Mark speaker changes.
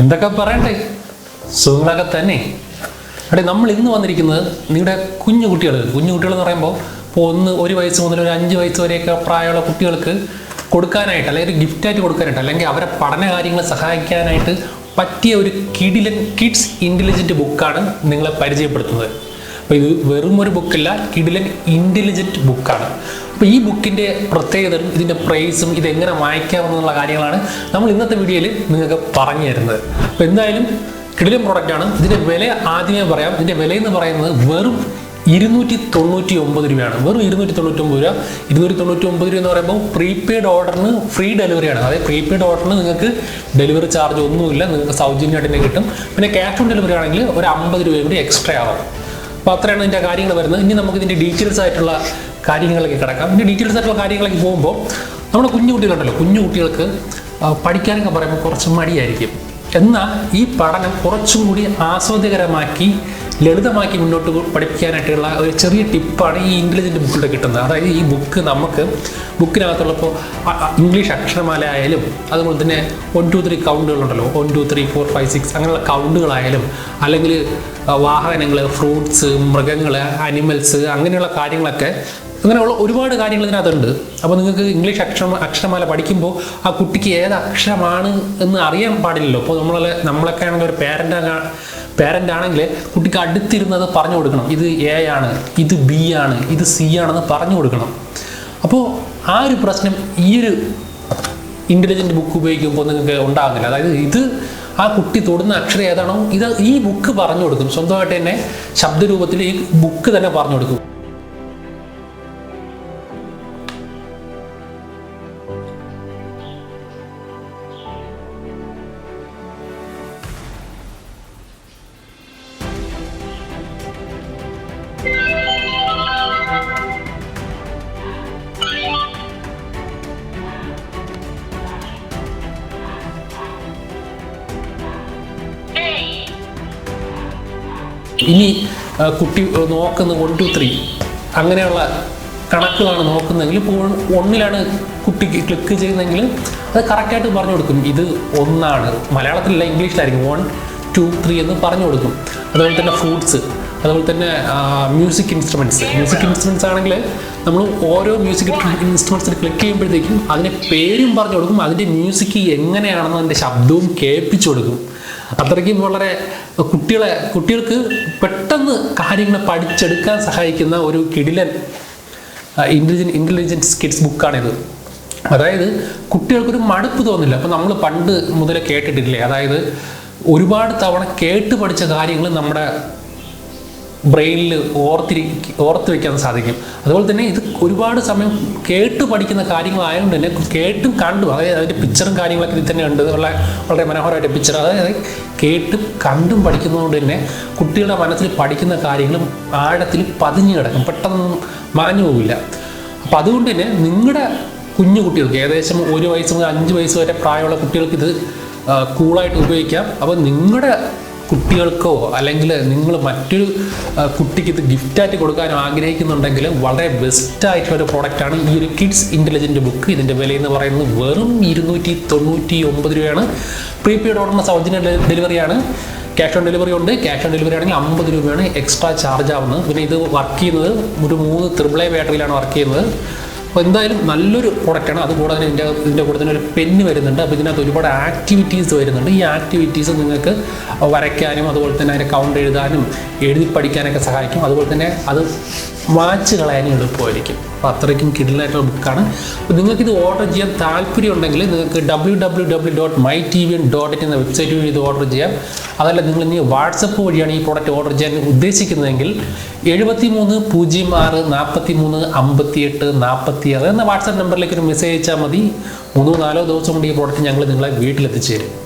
Speaker 1: എന്തൊക്കെ പറയണ്ടേ? സുഖങ്ങളൊക്കെ തന്നെ. അവിടെ നമ്മൾ ഇന്ന് വന്നിരിക്കുന്നത് നിങ്ങളുടെ കുഞ്ഞു കുട്ടികൾ കുഞ്ഞു കുട്ടികൾ എന്ന് പറയുമ്പോൾ ഇപ്പോൾ ഒന്ന് ഒരു വയസ്സ് മുതൽ ഒരു അഞ്ച് വയസ്സ് വരെയൊക്കെ പ്രായമുള്ള കുട്ടികൾക്ക് കൊടുക്കാനായിട്ട് അല്ലെങ്കിൽ ഒരു ഗിഫ്റ്റായിട്ട് കൊടുക്കാനായിട്ട് അല്ലെങ്കിൽ അവരെ പഠന കാര്യങ്ങൾ സഹായിക്കാനായിട്ട് പറ്റിയ ഒരു കിഡിലൻ കിഡ്സ് ഇന്റലിജന്റ് ബുക്കാണ് നിങ്ങളെ പരിചയപ്പെടുത്തുന്നത്. അപ്പോൾ ഇത് വെറും ഒരു ബുക്കല്ല കിഡിലൻ ഇന്റലിജന്റ് ബുക്കാണ് അപ്പോൾ ഈ ബുക്കിന്റെ പ്രത്യേകതയും ഇതിന്റെ പ്രൈസും ഇതെങ്ങനെ വായിക്കാമെന്നുള്ള കാര്യങ്ങളാണ് നമ്മൾ ഇന്നത്തെ വീഡിയോയിൽ നിങ്ങൾക്ക് പറഞ്ഞു തരുന്നത്. അപ്പോൾ എന്തായാലും കിടിലൻ പ്രോഡക്റ്റാണ് ഇതിന്റെ വില ആദ്യമേ പറയാം. ഇതിന്റെ വില എന്ന് പറയുന്നത് വെറും ഇരുന്നൂറ്റി തൊണ്ണൂറ്റി ഒമ്പത് രൂപയാണ്. വെറും ഇരുന്നൂറ്റി തൊണ്ണൂറ്റി ഒമ്പത് രൂപ. ഇരുന്നൂറ്റി തൊണ്ണൂറ്റി ഒമ്പത് രൂപ എന്ന് പറയുമ്പോൾ പ്രീപെയ്ഡ് ഓർഡറിന് ഫ്രീ ഡെലിവറിയാണ് അതായത് പ്രീപെയ്ഡ് ഓർഡറിന് നിങ്ങൾക്ക് ഡെലിവറി ചാർജ് ഒന്നുമില്ല. നിങ്ങൾക്ക് സൗജന്യമായിട്ട് തന്നെ കിട്ടും. പിന്നെ ക്യാഷ് ഓൺ ഡെലിവറി ആണെങ്കിൽ ഒരു അമ്പത് രൂപ കൂടി എക്സ്ട്രാ ആവും. അപ്പോൾ അത്രയാണ് ഇതിന്റെ കാര്യങ്ങൾ വരുന്നത്. ഇനി നമുക്ക് ഇതിന്റെ ഡീറ്റെയിൽസ് ആയിട്ടുള്ള കാര്യങ്ങളിലേക്ക് കിടക്കാം. ഇതിന്റെ ഡീറ്റെയിൽസ് ആയിട്ടുള്ള കാര്യങ്ങളിലേക്ക് പോകുമ്പോൾ നമ്മുടെ കുഞ്ഞു കുട്ടികളുണ്ടല്ലോ. കുഞ്ഞു കുട്ടികൾക്ക് പഠിക്കാനൊക്കെ പറയുമ്പോൾ കുറച്ച് മടിയായിരിക്കും. എന്നാൽ ഈ പഠനം കുറച്ചും കൂടി ആസ്വാദ്യകരമാക്കി ലളിതമാക്കി മുന്നോട്ട് പഠിപ്പിക്കാനായിട്ടുള്ള ഒരു ചെറിയ ടിപ്പാണ് ഈ ഇന്റലിജന്റ് ബുക്കിലൂടെ കിട്ടുന്നത്. അതായത് ഈ ബുക്ക് നമുക്ക് ബുക്കിനകത്തുള്ളപ്പോൾ ഇംഗ്ലീഷ് അക്ഷരമാല ആയാലും അതുപോലെ തന്നെ one two three കൗണ്ടുകളുണ്ടല്ലോ one two three four five six അങ്ങനെയുള്ള കൗണ്ടുകളായാലും അല്ലെങ്കിൽ വാഹനങ്ങൾ ഫ്രൂട്ട്സ് മൃഗങ്ങൾ അനിമൽസ് അങ്ങനെയുള്ള കാര്യങ്ങളൊക്കെ അങ്ങനെയുള്ള ഒരുപാട് കാര്യങ്ങൾ ഇതിനകത്തുണ്ട്. അപ്പോൾ നിങ്ങൾക്ക് ഇംഗ്ലീഷ് അക്ഷരം അക്ഷരമാല പഠിക്കുമ്പോൾ ആ കുട്ടിക്ക് ഏത് അക്ഷരമാണ് എന്ന് അറിയാൻ പാടില്ലല്ലോ. അപ്പോൾ നമ്മളെ നമ്മളൊക്കെ ആണെങ്കിൽ ഒരു പേരന്റ് പേരന്റ് ആണെങ്കിൽ കുട്ടിക്ക് അടുത്തിരുന്നത് പറഞ്ഞു കൊടുക്കണം. ഇത് എ ആണ് ഇത് ബി ആണ് ഇത് സി ആണെന്ന് പറഞ്ഞു കൊടുക്കണം. അപ്പോൾ ആ ഒരു പ്രശ്നം ഈ ഒരു ഇന്റലിജന്റ് ബുക്ക് ഉപയോഗിക്കുമ്പോൾ നിങ്ങൾക്ക് ഉണ്ടാകുന്നില്ല അതായത് ഇത് ആ കുട്ടി തൊടുന്ന അക്ഷരം ഏതാണോ ഇത് ഈ ബുക്ക് പറഞ്ഞു കൊടുക്കും. സ്വന്തമായിട്ട് തന്നെ ശബ്ദരൂപത്തിൽ ഈ ബുക്ക് തന്നെ പറഞ്ഞു കൊടുക്കും. ഇനി കുട്ടി നോക്കുന്ന വൺ ടു ത്രീ അങ്ങനെയുള്ള കണക്കുകളാണ് നോക്കുന്നതെങ്കിൽ ഇപ്പോൾ ഒന്നിലാണ് കുട്ടി ക്ലിക്ക് ചെയ്യുന്നതെങ്കിൽ അത് കറക്റ്റായിട്ട് പറഞ്ഞു കൊടുക്കും. ഇത് ഒന്നാണ്. മലയാളത്തിലല്ല ഇംഗ്ലീഷിലായിരിക്കും. വൺ ടു ത്രീ എന്ന് പറഞ്ഞു കൊടുക്കും. അതുപോലെ തന്നെ ഫ്രൂട്ട്സ് അതുപോലെ തന്നെ മ്യൂസിക് ഇൻസ്ട്രുമെന്റ്സ് മ്യൂസിക് ഇൻസ്ട്രുമെന്റ്സ് ആണെങ്കിൽ നമ്മൾ ഓരോ മ്യൂസിക് ഇൻസ്ട്രുമെന്റ്സിൽ ക്ലിക്ക് ചെയ്യുമ്പോഴത്തേക്കും അതിന്റെ പേരും പറഞ്ഞു കൊടുക്കും. അതിന്റെ മ്യൂസിക് എങ്ങനെയാണെന്ന് അതിന്റെ ശബ്ദവും കേൾപ്പിച്ചു കൊടുക്കും. അത്രയ്ക്കും വളരെ കുട്ടികളെ കുട്ടികൾക്ക് പെട്ടെന്ന് കാര്യങ്ങൾ പഠിച്ചെടുക്കാൻ സഹായിക്കുന്ന ഒരു കിടിലൻ ഇന്റലിജൻ ഇന്റലിജൻസ് കിഡ്സ് ബുക്കാണിത് അതായത് കുട്ടികൾക്കൊരു മടുപ്പ് തോന്നില്ല. അപ്പം നമ്മൾ പണ്ട് മുതലേ കേട്ടിട്ടില്ലേ? അതായത് ഒരുപാട് തവണ കേട്ട് പഠിച്ച കാര്യങ്ങൾ നമ്മുടെ ബ്രെയിനിൽ ഓർത്തിരി ഓർത്ത് വെക്കാൻ സാധിക്കും. അതുപോലെ തന്നെ ഇത് ഒരുപാട് സമയം കേട്ട് പഠിക്കുന്ന കാര്യങ്ങളായതുകൊണ്ട് തന്നെ കേട്ടും കണ്ടും അതായത് അതിന്റെ പിക്ചറും കാര്യങ്ങളൊക്കെ ഇതിൽ തന്നെ ഉണ്ട്. വളരെ വളരെ മനോഹരമായിട്ട് പിക്ചർ അതായത് കേട്ടും കണ്ടും പഠിക്കുന്നതുകൊണ്ട് തന്നെ കുട്ടികളുടെ മനസ്സിൽ പഠിക്കുന്ന കാര്യങ്ങളും ആഴത്തിൽ പതിഞ്ഞു കിടക്കും. പെട്ടെന്നൊന്നും മാഞ്ഞു പോകില്ല അപ്പം അതുകൊണ്ട് തന്നെ നിങ്ങളുടെ കുഞ്ഞു കുട്ടികൾക്ക് ഏകദേശം ഒരു വയസ്സ് മുതൽ അഞ്ച് വയസ്സ് വരെ പ്രായമുള്ള കുട്ടികൾക്ക് ഇത് കൂളായിട്ട് ഉപയോഗിക്കാം. അപ്പോൾ നിങ്ങളുടെ കുട്ടികൾക്കോ അല്ലെങ്കിൽ നിങ്ങൾ മറ്റൊരു കുട്ടിക്ക് ഇത് ഗിഫ്റ്റായിട്ട് കൊടുക്കാൻ ആഗ്രഹിക്കുന്നുണ്ടെങ്കിൽ വളരെ ബെസ്റ്റായിട്ടുള്ള ഒരു പ്രോഡക്റ്റാണ് ഈ ഒരു കിഡ്സ് ഇന്റലിജന്റ് ബുക്ക് ഇതിന്റെ വിലയെന്ന് പറയുന്നത് വെറും ഇരുന്നൂറ്റി തൊണ്ണൂറ്റി ഒമ്പത് രൂപയാണ് പ്രീപെയ്ഡ് ഓർഡറിന് സൗജന്യ ഡെലിവറിയാണ് ക്യാഷ് ഓൺ ഡെലിവറി ഉണ്ട്. ക്യാഷ് ഓൺ ഡെലിവറി ആണെങ്കിൽ അമ്പത് രൂപയാണ് എക്സ്ട്രാ ചാർജ് ആവുന്നത്. പിന്നെ ഇത് വർക്ക് ചെയ്യുന്നത് ഒരു മൂന്ന് ത്രിബിൾ എ ബാറ്ററിയിലാണ് വർക്ക് ചെയ്യുന്നത്. അപ്പോൾ എന്തായാലും നല്ലൊരു പ്രൊഡക്റ്റാണ് അതുകൂടാതെ തന്നെ ഇതിന്റെ ഇതിന്റെ കൂടെ തന്നെ ഒരു പെന്ന് വരുന്നുണ്ട്. അപ്പോൾ ഇതിനകത്ത് ഒരുപാട് ആക്ടിവിറ്റീസ് വരുന്നുണ്ട്. ഈ ആക്ടിവിറ്റീസ് നിങ്ങൾക്ക് വരയ്ക്കാനും അതുപോലെ തന്നെ അതിന്റെ കൗണ്ട് എഴുതാനും എഴുതി പഠിക്കാനൊക്കെ സഹായിക്കും. അതുപോലെ തന്നെ അത് വാച്ച് കളയാനും എളുപ്പമായിരിക്കും. അപ്പോൾ അത്രയ്ക്കും കിടിലായിട്ടുള്ള ബുക്കാണ്. അപ്പോൾ നിങ്ങൾക്ക് ഇത് ഓർഡർ ചെയ്യാൻ താല്പര്യം ഉണ്ടെങ്കിൽ നിങ്ങൾക്ക് W W W dot my T V dot in എന്ന വെബ്സൈറ്റ് വഴി ഇത് ഓർഡർ ചെയ്യാം. അതല്ല നിങ്ങൾ ഇനി വാട്സപ്പ് വഴിയാണ് ഈ പ്രോഡക്റ്റ് ഓർഡർ ചെയ്യാൻ ഉദ്ദേശിക്കുന്നതെങ്കിൽ എഴുപത്തി മൂന്ന് പൂജ്യം ആറ് നാൽപ്പത്തി മൂന്ന് അമ്പത്തി എട്ട് നാൽപ്പത്തി ആറ് എന്ന വാട്സാപ്പ് നമ്പറിലേക്ക് ഒരു മെസ്സേജ് അയച്ചാൽ മതി. മൂന്നോ നാലോ ദിവസം കൊണ്ട് ഈ പ്രോഡക്റ്റ് ഞങ്ങൾ നിങ്ങളെ വീട്ടിലെത്തിച്ചു തരും